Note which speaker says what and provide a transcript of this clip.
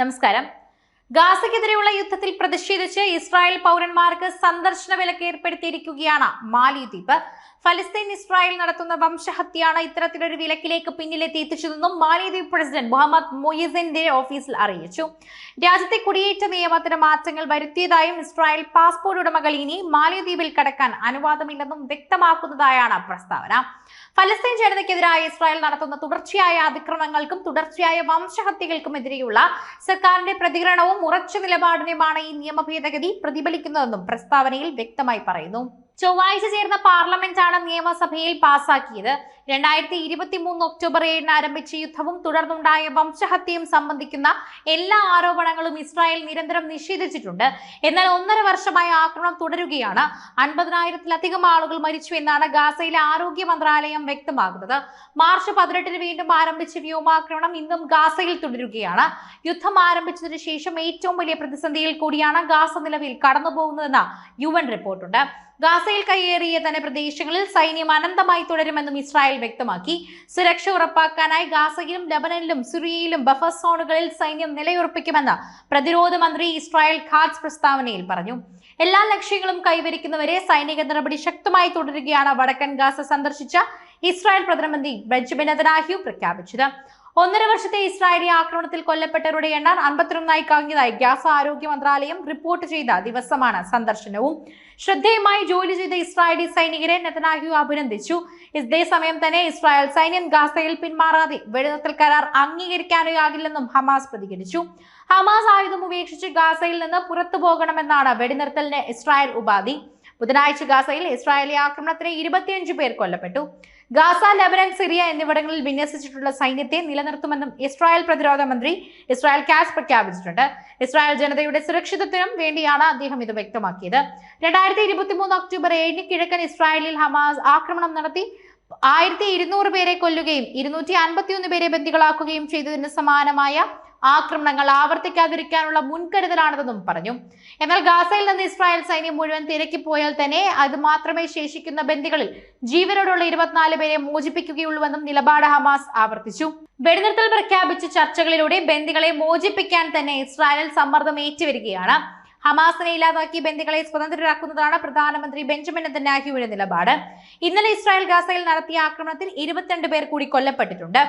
Speaker 1: നമസ്കാരം. ഗാസയ്ക്കെതിരെയുള്ള യുദ്ധത്തിൽ പ്രതിഷേധിച്ച് ഇസ്രായേൽ പൗരന്മാർക്ക് സന്ദർശന വിലക്ക് ഏർപ്പെടുത്തിയിരിക്കുകയാണ് മാലിദ്വീപ് ഫലസ്തീൻ ഇസ്രായേൽ നടത്തുന്ന വംശഹത്യാണ് ഇത്തരത്തിലൊരു വിലക്കിലേക്ക് പിന്നിലെത്തി എത്തിച്ചതെന്നും മാലിദ്വീപ് പ്രസിഡന്റ് മുഹമ്മദ് മൊയ്സിന്റെ ഓഫീസിൽ അറിയിച്ചു. രാജ്യത്തെ കുടിയേറ്റ നിയമത്തിന് മാറ്റങ്ങൾ വരുത്തിയതായും ഇസ്രായേൽ പാസ്പോർട്ട് ഉടമകൾ ഇനി മാലിദ്വീപിൽ കടക്കാൻ അനുവാദമില്ലെന്നും വ്യക്തമാക്കുന്നതായാണ് പ്രസ്താവന. ഫലസ്തീൻ ജനതയ്ക്കെതിരായ ഇസ്രായേൽ നടത്തുന്ന തുടർച്ചയായ അതിക്രമങ്ങൾക്കും തുടർച്ചയായ വംശഹത്യകൾക്കും എതിരെയുള്ള സർക്കാരിന്റെ പ്രതികരണവും ഉറച്ച നിലപാടിനുമാണ് ഈ നിയമ ഭേദഗതി പ്രതിഫലിക്കുന്നതെന്നും പ്രസ്താവനയിൽ വ്യക്തമായി പറയുന്നു. ചൊവ്വാഴ്ച ചേർന്ന പാർലമെന്റാണ് നിയമസഭയിൽ പാസാക്കിയത്. രണ്ടായിരത്തി ഇരുപത്തി മൂന്ന് ഒക്ടോബർ ഏഴിന് ആരംഭിച്ച യുദ്ധവും തുടർന്നുണ്ടായ വംശഹത്യയും സംബന്ധിക്കുന്ന എല്ലാ ആരോപണങ്ങളും ഇസ്രായേൽ നിരന്തരം നിഷേധിച്ചിട്ടുണ്ട്. എന്നാൽ ഒന്നര വർഷമായി ആക്രമണം തുടരുകയാണ്. അൻപതിനായിരത്തിലധികം ആളുകൾ മരിച്ചു എന്നാണ് ഗാസയിലെ ആരോഗ്യ മന്ത്രാലയം വ്യക്തമാക്കുന്നത്. മാർച്ച് പതിനെട്ടിന് വീണ്ടും ആരംഭിച്ച വ്യോമാക്രമണം ഇന്നും ഗാസയിൽ തുടരുകയാണ്. യുദ്ധം ആരംഭിച്ചതിനു ശേഷം ഏറ്റവും വലിയ പ്രതിസന്ധിയിൽ കൂടിയാണ് ഗാസ നിലവിൽ കടന്നുപോകുന്നതെന്ന് യു എൻ റിപ്പോർട്ടുണ്ട്. ഗാസയിൽ കയ്യേറിയ തന്നെ പ്രദേശങ്ങളിൽ സൈന്യം അനന്തമായി തുടരുമെന്നും ഇസ്രായേൽ വ്യക്തമാക്കി. സുരക്ഷ ഉറപ്പാക്കാനായി ഗാസയിലും ലബനനിലും സിറിയയിലും ബഫർ സോണുകളിൽ സൈന്യം നിലയുറപ്പിക്കുമെന്ന് പ്രതിരോധ മന്ത്രി ഇസ്രായേൽ ഖാസ് പ്രസ്താവനയിൽ പറഞ്ഞു. എല്ലാ ലക്ഷ്യങ്ങളും കൈവരിക്കുന്നവരെ സൈനിക നടപടി ശക്തമായി തുടരുകയാണ് വടക്കൻ ഗാസ സന്ദർശിച്ച ഇസ്രായേൽ പ്രധാനമന്ത്രി ബെഞ്ചമിൻ നെതനാഹ്യു പ്രഖ്യാപിച്ചത്. ഒന്നര വർഷത്തെ ഇസ്രായേലി ആക്രമണത്തിൽ കൊല്ലപ്പെട്ടവരുടെ എണ്ണം അൻപത്തിയൊന്നായി കവിഞ്ഞതായി ഗാസ ആരോഗ്യ മന്ത്രാലയം റിപ്പോർട്ട് ചെയ്ത ദിവസമാണ് സന്ദർശനവും. ശ്രദ്ധേയമായി ജോലി ചെയ്ത ഇസ്രായേലി സൈനികരെ നെതനാഹ്യു അഭിനന്ദിച്ചു. ഇതേ സമയം തന്നെ ഇസ്രായേൽ സൈന്യം ഗാസയിൽ പിന്മാറാതെ വെടിനിർത്തൽ കരാർ അംഗീകരിക്കാനാകില്ലെന്നും ഹമാസ് പ്രതികരിച്ചു. ഹമാസ് ആയുധം ഉപേക്ഷിച്ച് ഗാസയിൽ നിന്ന് പുറത്തു പോകണമെന്നാണ് വെടിനിർത്തലിന് ഇസ്രായേൽ ഉപാധി. ബുധനാഴ്ച ഗാസയിൽ ഇസ്രായേലി ആക്രമണത്തിന് ഇരുപത്തിയഞ്ച് പേർ കൊല്ലപ്പെട്ടു. ഗാസ ലബനൻ സിറിയ എന്നിവിടങ്ങളിൽ വിന്യസിച്ചിട്ടുള്ള സൈന്യത്തെ നിലനിർത്തുമെന്നും ഇസ്രായേൽ പ്രതിരോധ മന്ത്രി ഇസ്രായേൽ കാസ് പ്രഖ്യാപിച്ചിട്ടുണ്ട്. ഇസ്രായേൽ ജനതയുടെ സുരക്ഷിതത്വം വേണ്ടിയാണ് അദ്ദേഹം ഇത് വ്യക്തമാക്കിയത്. രണ്ടായിരത്തി ഇരുപത്തി മൂന്ന് ഒക്ടോബർ ഏഴിന് കിഴക്കൻ ഇസ്രായേലിൽ ഹമാസ് ആക്രമണം നടത്തി. ആയിരത്തി ഇരുന്നൂറ് പേരെ കൊല്ലുകയും ഇരുന്നൂറ്റി അൻപത്തിയൊന്ന് പേരെ ബന്ദികളാക്കുകയും ചെയ്തതിന് സമാനമായ ആക്രമണങ്ങൾ ആവർത്തിക്കാതിരിക്കാനുള്ള മുൻകരുതലാണിതെന്നും പറഞ്ഞു. എന്നാൽ ഗാസയിൽ നിന്ന് ഇസ്രായേൽ സൈന്യം മുഴുവൻ തിരക്കിപ്പോയാൽ തന്നെ അത് മാത്രമേ ശേഷിക്കുന്ന ബന്ദികളിൽ ജീവനോടുള്ള ഇരുപത്തിനാല് പേരെ മോചിപ്പിക്കുകയുള്ളൂവെന്നും നിലപാട് ഹമാസ് ആവർത്തിച്ചു. വെടിനിർത്തൽ പ്രഖ്യാപിച്ച ചർച്ചകളിലൂടെ ബന്ദികളെ മോചിപ്പിക്കാൻ തന്നെ ഇസ്രായേൽ സമ്മർദ്ദം ഏറ്റുവരികയാണ്. ഹമാസിനെ ഇല്ലാതാക്കി ബന്ദികളെ സ്വതന്ത്രരാക്കുന്നതാണ് പ്രധാനമന്ത്രി ബെഞ്ചമിൻ നെതന്യാഹുവിന്റെ നിലപാട്. ഇന്നലെ ഇസ്രായേൽ ഗാസയിൽ നടത്തിയ ആക്രമണത്തിൽ ഇരുപത്തിരണ്ട് പേർ കൂടി കൊല്ലപ്പെട്ടിട്ടുണ്ട്.